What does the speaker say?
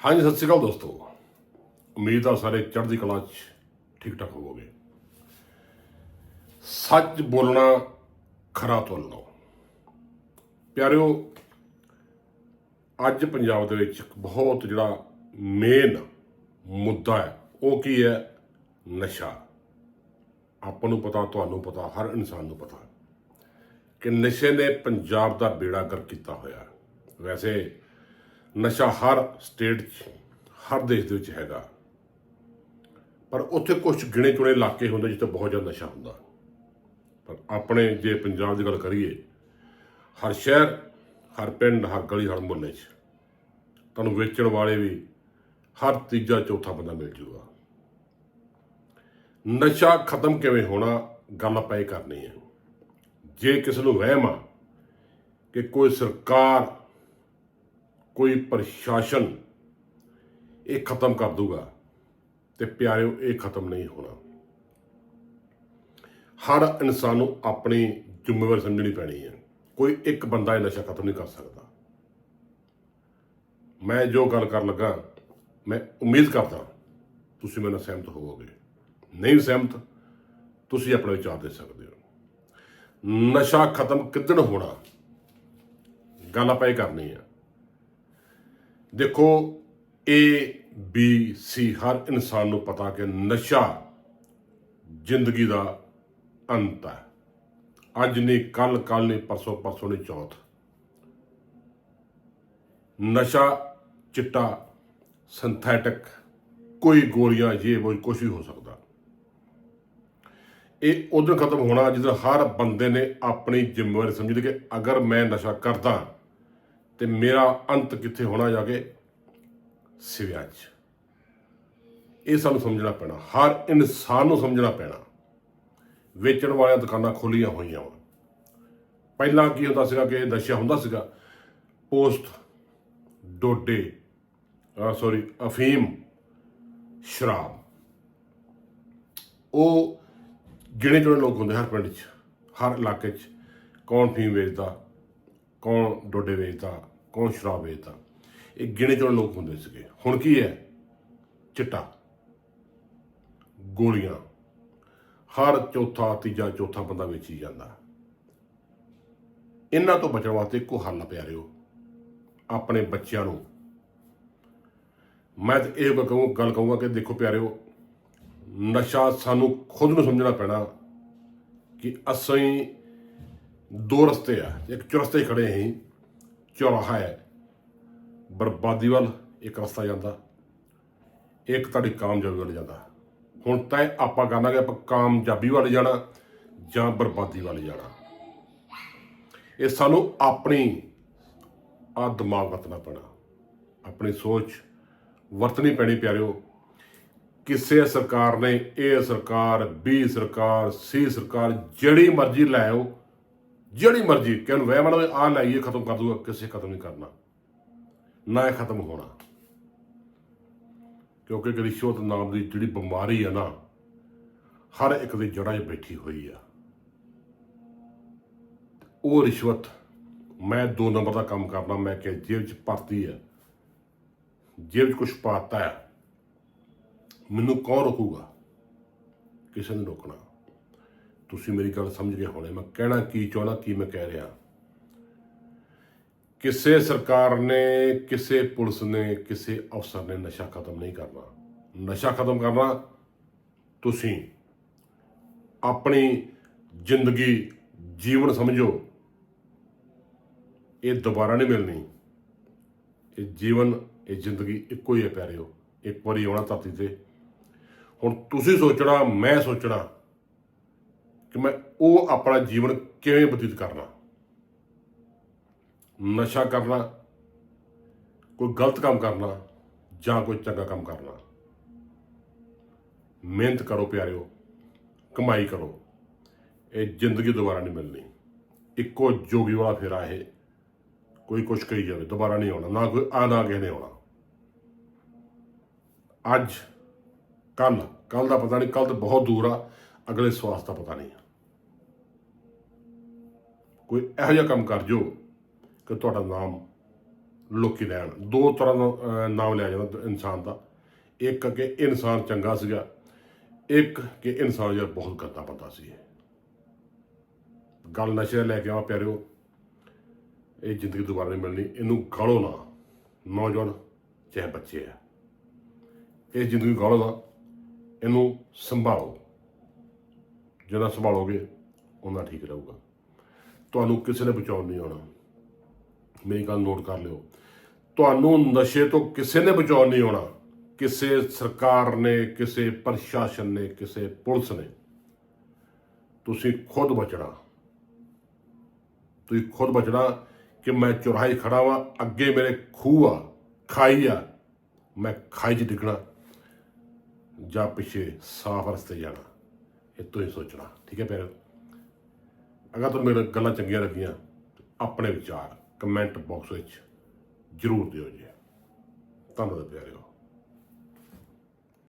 ਹਾਂਜੀ ਸਤਿ ਸ਼੍ਰੀ ਅਕਾਲ ਦੋਸਤੋ ਉਮੀਦ ਆ ਸਾਰੇ ਚੜ੍ਹਦੀ ਕਲਾ 'ਚ ਠੀਕ ਠਾਕ ਹੋਵੋਗੇ ਸੱਚ ਬੋਲਣਾ ਖਰਾ ਤੋਲਣਾ ਪਿਆਰਿਓ ਅੱਜ ਪੰਜਾਬ ਦੇ ਵਿੱਚ ਇੱਕ ਬਹੁਤ ਜਿਹੜਾ ਮੇਨ ਮੁੱਦਾ ਹੈ ਉਹ ਕੀ ਹੈ ਨਸ਼ਾ ਆਪਾਂ ਨੂੰ ਪਤਾ ਤੁਹਾਨੂੰ ਪਤਾ ਹਰ ਇਨਸਾਨ ਨੂੰ ਪਤਾ ਕਿ ਨਸ਼ੇ ਨੇ ਪੰਜਾਬ ਦਾ ਬੇੜਾ ਗਰ ਕੀਤਾ ਹੋਇਆ ਵੈਸੇ ਨਸ਼ਾ ਹਰ ਸਟੇਟ 'ਚ, ਹਰ ਦੇਸ਼ ਦੇ ਵਿੱਚ ਹੈਗਾ। ਪਰ ਉੱਥੇ ਕੁਝ ਗਿਣੇ ਚੁਣੇ ਇਲਾਕੇ ਹੁੰਦੇ ਜਿੱਥੇ ਬਹੁਤ ਜ਼ਿਆਦਾ ਨਸ਼ਾ ਹੁੰਦਾ। ਪਰ ਆਪਣੇ ਜੇ ਪੰਜਾਬ ਦੀ ਗੱਲ ਕਰੀਏ, ਹਰ ਸ਼ਹਿਰ, ਹਰ ਪਿੰਡ, ਹਰ ਗਲੀ, ਹਰ ਮੁਹੱਲੇ 'ਚ, ਤੁਹਾਨੂੰ ਵੇਚਣ ਵਾਲੇ ਵੀ ਹਰ ਤੀਜਾ ਚੌਥਾ ਬੰਦਾ ਮਿਲ ਜੂਗਾ। ਨਸ਼ਾ ਖਤਮ ਕਿਵੇਂ ਹੋਣਾ, ਗੱਲ ਆਪਾਂ ਇਹ ਕਰਨੀ ਹੈ। ਜੇ ਕਿਸੇ ਨੂੰ ਵਹਿਮ ਆ ਕਿ ਕੋਈ ਸਰਕਾਰ ਕੋਈ ਪ੍ਰਸ਼ਾਸਨ ਇਹ ਖਤਮ ਕਰ ਦੂਗਾ ਤੇ ਪਿਆਰਿਓ, ਇਹ ਖਤਮ ਨਹੀਂ ਹੋਣਾ। ਹਰ ਇਨਸਾਨ ਨੂੰ ਆਪਣੀ ਜ਼ਿੰਮੇਵਾਰੀ ਸਮਝਣੀ ਪੈਣੀ ਹੈ। ਕੋਈ ਇੱਕ ਬੰਦਾ ਇਹ ਨਸ਼ਾ ਖਤਮ ਨਹੀਂ ਕਰ ਸਕਦਾ। ਮੈਂ ਜੋ ਗੱਲ ਕਰਨ ਲੱਗਾ, ਮੈਂ ਉਮੀਦ ਕਰਦਾ ਤੁਸੀਂ ਮੇਰੇ ਨਾਲ ਸਹਿਮਤ ਹੋਵੋਗੇ। ਨਹੀਂ ਸਹਿਮਤ, ਤੁਸੀਂ ਆਪਣੇ ਵਿਚਾਰ ਦੇ ਸਕਦੇ ਹੋ। ਨਸ਼ਾ ਖਤਮ ਕਿੱਦਣ ਹੋਣਾ? ਗੱਲ ਆਪਾਂ ਇਹ ਕਰਨੀ ਹੈ। ਦੇਖੋ ਏ ਬੀ ਸੀ ਹਰ ਇਨਸਾਨ ਨੂੰ ਪਤਾ ਕਿ ਨਸ਼ਾ ਜ਼ਿੰਦਗੀ ਦਾ ਅੰਤ ਹੈ। ਅੱਜ ਨਹੀਂ ਕੱਲ ਕੱਲ ਨਹੀਂ, ਪਰਸੋਂ ਪਰਸੋਂ ਨਹੀਂ, ਚੌਥ। ਨਸ਼ਾ, ਚਿੱਟਾ ਸਿੰਥੈਟਿਕ ਕੋਈ ਗੋਲੀਆਂ ਇਹ ਉਹ ਕੁਝ ਵੀ ਹੋ ਸਕਦਾ। ਇਹ ਉਦੋਂ ਖਤਮ ਹੋਣਾ ਜਦੋਂ ਹਰ ਬੰਦੇ ਨੇ ਆਪਣੀ ਜ਼ਿੰਮੇਵਾਰੀ ਸਮਝ ਲਈ ਕਿ ਅਗਰ ਮੈਂ ਨਸ਼ਾ ਕਰਦਾ ਤੇ ਮੇਰਾ ਅੰਤ ਕਿੱਥੇ ਹੋਣਾ ਜਾ ਕੇ? ਸਿਵਿਆਂ 'ਚ। ਇਹ ਸਾਨੂੰ ਸਮਝਣਾ ਪੈਣਾ। ਹਰ ਇਨਸਾਨ ਨੂੰ ਸਮਝਣਾ ਪੈਣਾ। ਵੇਚਣ ਵਾਲੀਆਂ ਦੁਕਾਨਾਂ ਖੋਲੀਆਂ ਹੋਈਆਂ ਵਾ। ਪਹਿਲਾਂ ਕੀ ਹੁੰਦਾ ਸੀਗਾ ਕਿ ਨਸ਼ਾ ਹੁੰਦਾ ਸੀਗਾ? ਪੋਸਟ, ਡੋਡੇ ਸੌਰੀ ਅਫੀਮ, ਸ਼ਰਾਬ। ਉਹ ਜਿਹੜੇ ਚੁਣੇ ਲੋਕ ਹੁੰਦੇ ਹਰ ਪਿੰਡ 'ਚ, ਹਰ ਇਲਾਕੇ 'ਚ ਕੌਣ ਫੀਮ ਵੇਚਦਾ ਕੌਣ ਡੋਡੇ ਵੇਚਦਾ, ਕੌਣ ਸ਼ਰਾਬ ਵੇਚਦਾ। ਇਹ ਗਿਣੇ ਚੁਣ ਲੋਕ ਹੁੰਦੇ ਸੀਗੇ। ਹੁਣ ਕੀ ਹੈ? ਚਿੱਟਾ। ਗੋਲੀਆਂ। ਹਰ ਚੌਥਾ, ਤੀਜਾ, ਚੌਥਾ ਬੰਦਾ ਵੇਚੀ ਜਾਂਦਾ। ਇਹਨਾਂ ਤੋਂ ਬਚਣ ਵਾਸਤੇ ਇੱਕੋ ਹੱਲ ਆ ਪਿਆਰਿਓ। ਆਪਣੇ ਬੱਚਿਆਂ ਨੂੰ। ਮੈਂ ਤਾਂ ਇਹ ਕਹੂੰ, ਗੱਲ ਕਹੂੰਗਾ ਕਿ ਦੇਖੋ ਪਿਆਰਿਓ, ਨਸ਼ਾ ਸਾਨੂੰ ਖੁਦ ਨੂੰ ਸਮਝਣਾ ਪੈਣਾ ਕਿ ਅਸੀਂ ਦੋ ਰਸਤੇ ਆ। ਇੱਕ ਚੁਰਸਤੇ ਖੜੇ ਹਾਂ ਚੌਰਾਹਾ ਹੈ। ਬਰਬਾਦੀ ਵੱਲ ਇੱਕ ਰਸਤਾ ਜਾਂਦਾ, ਇੱਕ ਤੁਹਾਡੀ ਕਾਮਯਾਬੀ ਵੱਲ ਜਾਂਦਾ। ਹੁਣ ਤੈਅ ਆਪਾਂ ਕਰਨਾ ਕਿ ਆਪਾਂ ਕਾਮਯਾਬੀ ਵੱਲ ਜਾਣਾ ਜਾਂ ਬਰਬਾਦੀ ਵੱਲ ਜਾਣਾ। ਇਹ ਸਾਨੂੰ ਆਪਣੀ ਆ ਦਿਮਾਗ ਵਰਤਣਾ ਪੈਣਾ। ਆਪਣੀ ਸੋਚ ਵਰਤਣੀ ਪੈਣੀ ਪਿਆਰਿਓ। ਕਿਸੇ ਸਰਕਾਰ ਨੇ ਇਹ ਸਰਕਾਰ ਬੀ ਸਰਕਾਰ ਸੀ ਸਰਕਾਰ, ਜਿਹੜੀ ਮਰਜ਼ੀ ਲੈ ਆਓ ਜਿਹੜੀ ਮਰਜ਼ੀ ਕਿਉਂ ਵਹਿਮਾਂ ਨਾਲ ਆ ਲਾਈਏ ਖਤਮ ਕਰ ਦੂਗਾ ਕਿਸੇ ਖਤਮ ਨਹੀਂ ਕਰਨਾ। ਨਾ ਇਹ ਖਤਮ ਹੋਣਾ। ਕਿਉਂਕਿ ਰਿਸ਼ਵਤ ਨਾਮ ਦੀ ਜਿਹੜੀ ਬਿਮਾਰੀ ਹੈ ਨਾ, ਹਰ ਇੱਕ ਦੀ ਜੜ੍ਹਾਂ 'ਚ ਬੈਠੀ ਹੋਈ ਆ। ਉਹ ਰਿਸ਼ਵਤ, ਮੈਂ ਦੋ ਨੰਬਰ ਦਾ ਕੰਮ ਕਰਨਾ ਮੈਂ ਕਿ ਜੇਬ 'ਚ ਭਰਤੀ ਹੈ ਜੇਬ 'ਚ ਕੁਝ ਪਾਤਾ ਹੈ ਮੈਨੂੰ ਕੌਣ ਰੋਕੂਗਾ? ਕਿਸੇ ਨੇ ਰੋਕਣਾ। ਤੁਸੀਂ ਮੇਰੀ ਗੱਲ ਸਮਝ ਗਏ ਹੋਣੇ, ਮੈਂ ਕਹਿਣਾ ਕੀ ਚਾਹੁੰਦਾ, ਕੀ ਮੈਂ ਕਹਿ ਰਿਹਾ। ਕਿਸੇ ਸਰਕਾਰ ਨੇ, ਕਿਸੇ ਪੁਲਿਸ ਨੇ, ਕਿਸੇ ਅਫਸਰ ਨੇ ਨਸ਼ਾ ਖਤਮ ਨਹੀਂ ਕਰਨਾ। ਨਸ਼ਾ ਖਤਮ ਕਰਨਾ ਤੁਸੀਂ ਆਪਣੀ ਜ਼ਿੰਦਗੀ, ਜੀਵਨ ਸਮਝੋ। ਇਹ ਦੁਬਾਰਾ ਨਹੀਂ ਮਿਲਣੀ। ਇਹ ਜੀਵਨ, ਇਹ ਜ਼ਿੰਦਗੀ ਇੱਕੋ ਹੀ ਹੈ ਪਿਆਰਿਓ। ਇੱਕ ਵਾਰੀ ਆਉਣਾ ਧਰਤੀ ਤੇ। ਹੁਣ ਤੁਸੀਂ ਸੋਚਣਾ, ਮੈਂ ਸੋਚਣਾ ਕਿ ਮੈਂ ਉਹ ਆਪਣਾ ਜੀਵਨ ਕਿਵੇਂ ਬਤੀਤ ਕਰਨਾ? ਨਸ਼ਾ ਕਰਨਾ, ਕੋਈ ਗਲਤ ਕੰਮ ਕਰਨਾ ਜਾਂ ਕੋਈ ਚੰਗਾ ਕੰਮ ਕਰਨਾ? ਮਿਹਨਤ ਕਰੋ ਪਿਆਰਿਓ, ਕਮਾਈ ਕਰੋ, ਇਹ ਜ਼ਿੰਦਗੀ ਦੁਬਾਰਾ ਨਹੀਂ ਮਿਲਣੀ। ਇੱਕੋ ਜੋਗੀ ਵਾਲਾ ਫੇਰਾ ਇਹ, ਕੋਈ ਕੁਛ ਕਹੀ ਜਾਵੇ, ਦੁਬਾਰਾ ਨਹੀਂ ਆਉਣਾ, ਨਾ ਕੋਈ ਆ ਨਾ ਕਿਸੇ ਨੇ ਆਉਣਾ। ਅੱਜ ਕੱਲ ਕੱਲ ਦਾ ਪਤਾ ਨਹੀਂ ਕੱਲ ਤਾਂ ਬਹੁਤ ਦੂਰ ਆ, ਅਗਲੇ ਸਵਾਸ ਦਾ ਪਤਾ ਨਹੀਂ। ਕੋਈ ਇਹੋ ਜਿਹਾ ਕੰਮ ਕਰ ਜੋ ਕਿ ਤੁਹਾਡਾ ਨਾਮ ਲੋਕੀ ਲੈਣ। ਦੋ ਤਰ੍ਹਾਂ ਦਾ ਨਾਮ ਲਿਆ ਜਾਂਦਾ ਇਨਸਾਨ ਦਾ। ਇੱਕ ਕਿ ਇਨਸਾਨ ਚੰਗਾ ਸੀਗਾ, ਇੱਕ ਕਿ ਇਨਸਾਨ ਯਾਰ ਬਹੁਤ ਗੰਦਾ ਬੰਦਾ ਸੀ ਗੱਲ ਨਸ਼ੇ ਲੈ ਕੇ ਆਵਾ ਪਿਆਰਿਓ, ਇਹ ਜ਼ਿੰਦਗੀ ਦੁਬਾਰਾ ਨਹੀਂ ਮਿਲਣੀ। ਇਹਨੂੰ ਗਾਲੋ ਨਾ, ਨੌਜਵਾਨ, ਚਾਹੇ ਬੱਚੇ ਆ। ਇਹ ਜ਼ਿੰਦਗੀ ਗਾਲੋ ਨਾ, ਇਹਨੂੰ ਸੰਭਾਲੋ। ਜਿੰਨਾ ਸੰਭਾਲੋਗੇ ਉਹਨਾਂ ਠੀਕ ਰਹੂਗਾ। ਤੁਹਾਨੂੰ ਕਿਸੇ ਨੇ ਬਚਾਉਣ ਨਹੀਂ ਆਉਣਾ। ਮੇਰੀ ਗੱਲ ਨੋਟ ਕਰ ਲਿਓ। ਤੁਹਾਨੂੰ ਨਸ਼ੇ ਤੋਂ ਕਿਸੇ ਨੇ ਬਚਾਉਣ ਨਹੀਂ ਆਉਣਾ। ਕਿਸੇ ਸਰਕਾਰ ਨੇ, ਕਿਸੇ ਪ੍ਰਸ਼ਾਸਨ ਨੇ, ਕਿਸੇ ਪੁਲਿਸ ਨੇ। ਤੁਸੀਂ ਖੁਦ ਬਚਣਾ। ਤੁਸੀਂ ਖੁਦ ਬਚਣਾ ਕਿ ਮੈਂ ਚੁਰਾਹੇ ਖੜਾ ਵਾਂ, ਅੱਗੇ ਮੇਰੇ ਖੂਹ ਆ, ਖਾਈ ਆ, ਮੈਂ ਖਾਈ 'ਚ ਡਿੱਗਣਾ। ਜਾਂ ਪਿੱਛੇ ਸਾਫ਼ ਰਸਤੇ ਜਾਣਾ। ਇਹ ਤੁਸੀਂ ਸੋਚਣਾ। ਠੀਕ ਹੈ ਪਿਆਰੇ ਅਗਰ ਤੁਹਾਨੂੰ ਮੇਰੇ ਗੱਲਾਂ ਚੰਗੀਆਂ ਲੱਗੀਆਂ, ਆਪਣੇ ਵਿਚਾਰ ਕਮੈਂਟ ਬਾਕਸ ਵਿੱਚ ਜ਼ਰੂਰ ਦਿਓ ਜੀ। ਧੰਨਵਾਦ ਪਿਆਰਿਓ।